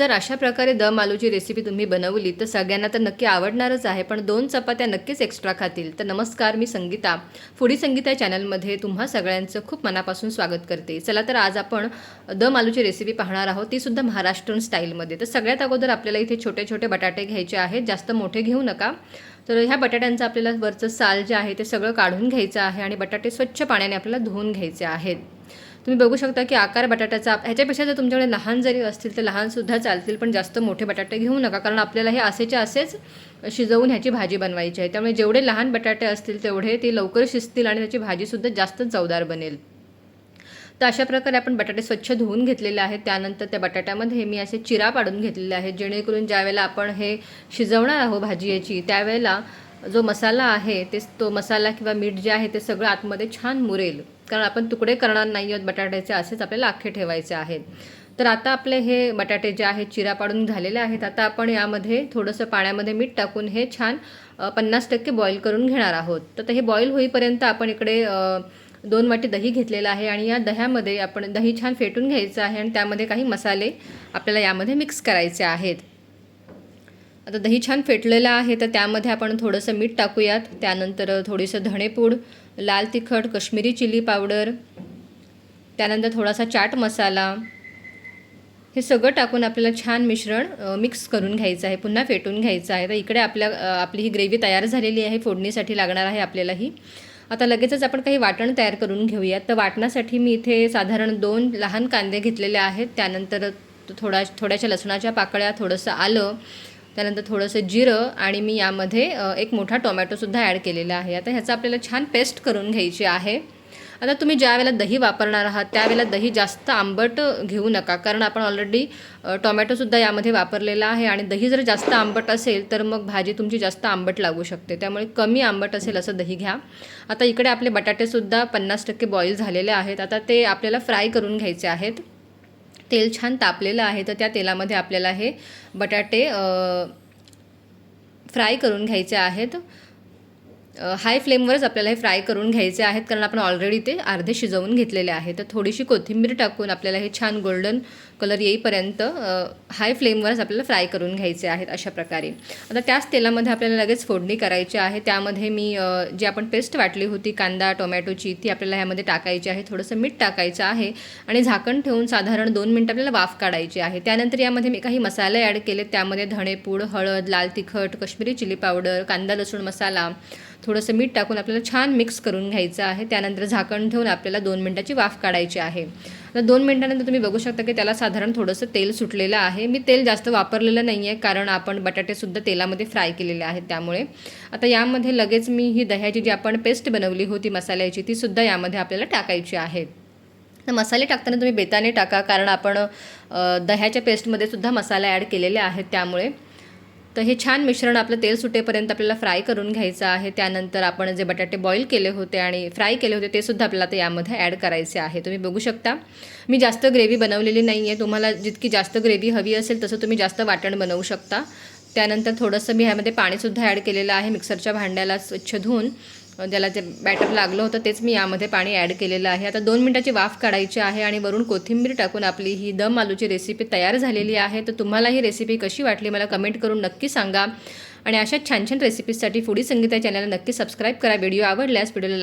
जर अशा प्रकारे दम आलूची रेसिपी तुम्ही बनवली तर सगळ्यांना तर नक्की आवडणारच आहे. पण दोन चपात्या नक्कीच एक्स्ट्रा खातील. तर नमस्कार मी संगीता. फुडी संगीता चॅनलमध्ये तुम्हा सगळ्यांचं खूप मनापासून स्वागत करते. चला तर आज आपण दम आलूची रेसिपी पाहणार आहोत. ती सुद्धा महाराष्ट्रीयन स्टाईलमध्ये तर सगळ्यात अगोदर आपल्याला इथे छोटे छोटे बटाटे घ्यायचे आहेत. जास्त मोठे घेऊ नका. तर ह्या बटाट्यांचं आपल्याला वरचं साल जे आहे ते सगळं काढून घ्यायचं आहे आणि बटाटे स्वच्छ पाण्याने आपल्याला धुवून घ्यायचे आहेत. तुम्ही बघू शकता की आकार बटाट्याचा ह्याच्यापेक्षा जर तुमच्याकडे लहान जरी असतील तर लहानसुद्धा चालतील पण जास्त मोठे बटाटे घेऊ नका कारण आपल्याला हे असेच्या असेच शिजवून ह्याची भाजी बनवायची आहे. त्यामुळे जेवढे लहान बटाटे असतील तेवढे ते लवकर शिजतील आणि त्याची भाजीसुद्धा जास्त चवदार बनेल. तर अशा प्रकारे आपण बटाटे स्वच्छ धुवून घेतलेले आहेत. त्यानंतर त्या बटाट्यामध्ये मी असे चिरा पाडून घेतलेले आहेत. जेणेकरून ज्यावेळेला आपण हे शिजवणार आहोत भाजी याची त्यावेळेला जो मसाला आहे ते तो मसाला किंवा मीठ जे आहे ते सगळं आतमध्ये छान मुरेल. कारण आपण तुकडे करणार नाही आहोत बटाट्याचे असेच आपल्याला अख्खे ठेवायचे आहेत. तर आता आपले हे बटाटे जे आहेत चिरा पाडून झालेले आहेत. आता आपण यामध्ये थोडंसं पाण्यामध्ये मीठ टाकून हे छान पन्नास टक्के बॉईल करून घेणार आहोत. तर हे बॉईल होईपर्यंत आपण इकडे दोन वाटी दही घेतलेलं आहे आणि या दह्यामध्ये आपण दही छान फेटून घ्यायचं आहे आणि त्यामध्ये काही मसाले आपल्याला यामध्ये मिक्स करायचे आहेत. आता दही छान फेटलेलं आहे तर त्यामध्ये आपण थोडंसं मीठ टाकूयात. त्यानंतर थोडीसं धणेपूड लाल तिखट कश्मीरी चिली पावडर त्यानंतर थोडासा चाट मसाला. हे सगळं टाकून आपल्याला छान मिश्रण मिक्स करून घ्यायचं आहे पुन्हा फेटून घ्यायचं आहे. तर इकडे आपल्या आपली ही ग्रेव्ही तयार झालेली आहे फोडणीसाठी लागणार आहे आपल्याला ही. आता लगेचच आपण काही वाटण तयार करून घेऊयात. तर वाटणासाठी मी इथे साधारण दोन लहान कांदे घेतलेले आहेत. त्यानंतर थोडा थोड्याशा लसणाच्या पाकळ्या थोडंसं आलं त्यानंतर थोडंसं जिरं आणि मी यामध्ये एक मोठा टोमॅटोसुद्धा ॲड केलेला आहे. आता ह्याचं आपल्याला छान पेस्ट करून घ्यायची आहे. आता तुम्ही ज्या वेळेला दही वापरणार आहात त्यावेळेला दही जास्त आंबट घेऊ नका. कारण आपण ऑलरेडी टोमॅटोसुद्धा यामध्ये वापरलेला आहे आणि दही जर जास्त आंबट असेल तर मग भाजी तुमची जास्त आंबट लागू शकते. त्यामुळे कमी आंबट असेल असं दही घ्या. आता इकडे आपले बटाटेसुद्धा पन्नास टक्के बॉईल झालेले आहेत. आता ते आपल्याला फ्राय करून घ्यायचे आहेत. तेल छान तापलेलं आहे तर त्या तेलामध्ये आपल्याला हे बटाटे फ्राय करून घ्यायचे आहेत. हाय फ्लेमवरच आपल्याला हे फ्राय करून घ्यायचे आहेत. कारण आपण ऑलरेडी ते अर्धे शिजवून घेतलेले आहे तर थोडीशी कोथिंबीर टाकून आपल्याला हे छान गोल्डन कलर येईपर्यंत हाय फ्लेमवरच आपल्याला फ्राय करून घ्यायचे आहेत अशा प्रकारे. आता त्याच तेलामध्ये आपल्याला लगेच फोडणी करायची आहे. त्यामध्ये मी जी आपण पेस्ट वाटली होती कांदा टोमॅटोची ती आपल्याला ह्यामध्ये टाकायची आहे. थोडंसं मीठ टाकायचं आहे आणि झाकण ठेवून साधारण दोन मिनटं आपल्याला वाफ काढायची आहे. त्यानंतर यामध्ये मी काही मसाले ॲड केले त्यामध्ये धणेपूड हळद लाल तिखट कश्मीरी चिली पावडर कांदा लसूण मसाला थोडंसं मीठ टाकून आपल्याला छान मिक्स करून घ्यायचं आहे. त्यानंतर झाकण ठेवून आपल्याला दोन मिनटाची वाफ काढायची आहे. तर दोन मिनटानंतर तुम्ही बघू शकता की त्याला साधारण थोडंसं तेल सुटलेलं आहे. मी तेल जास्त वापरलेलं नाही आहे कारण आपण बटाटेसुद्धा तेलामध्ये फ्राय केलेले आहेत त्यामुळे. आता यामध्ये लगेच मी ही दह्याची जी आपण पेस्ट बनवली होती मसाल्याची तीसुद्धा यामध्ये आपल्याला टाकायची आहे. तर मसाले टाकताना तुम्ही बेताने टाका कारण आपण दह्याच्या पेस्टमध्ये सुद्धा मसाला ॲड केलेले आहेत त्यामुळे. तर हे छान मिश्रण आपलं तेल सुटेपर्यंत आपल्याला फ्राय करून घ्यायचं आहे. त्यानंतर आपण जे बटाटे बॉईल केले होते आणि फ्राय केले होते ते सुद्धा आपल्याला आता यामध्ये ॲड करायचे आहे. तुम्ही बघू शकता. मी जास्त ग्रेव्ही बनवलेली नाही आहे तुम्हाला जितकी जास्त ग्रेव्ही हवी असेल तसं तुम्ही जास्त वाटण बनवू शकता. त्यानंतर थोडंसं मी ह्यामध्ये पाणीसुद्धा ॲड केलेलं आहे. मिक्सरच्या भांड्याला स्वच्छ धुवून. ज्याला जे बॅटर लागलं होतं तेच मी यामध्ये पाणी ॲड केलेलं आहे. आता दोन मिनटाची वाफ काढायची आहे आणि वरून कोथिंबीर टाकून आपली ही दम आलूची रेसिपी तयार झालेली आहे. तर तुम्हाला ही रेसिपी कशी वाटली मला कमेंट करून नक्की सांगा. आणि अशा छान छान रेसिपीजसाठी फुडी संगीता चॅनलला नक्की सबस्क्राईब करा. व्हिडिओ आवडल्यास व्हिडिओला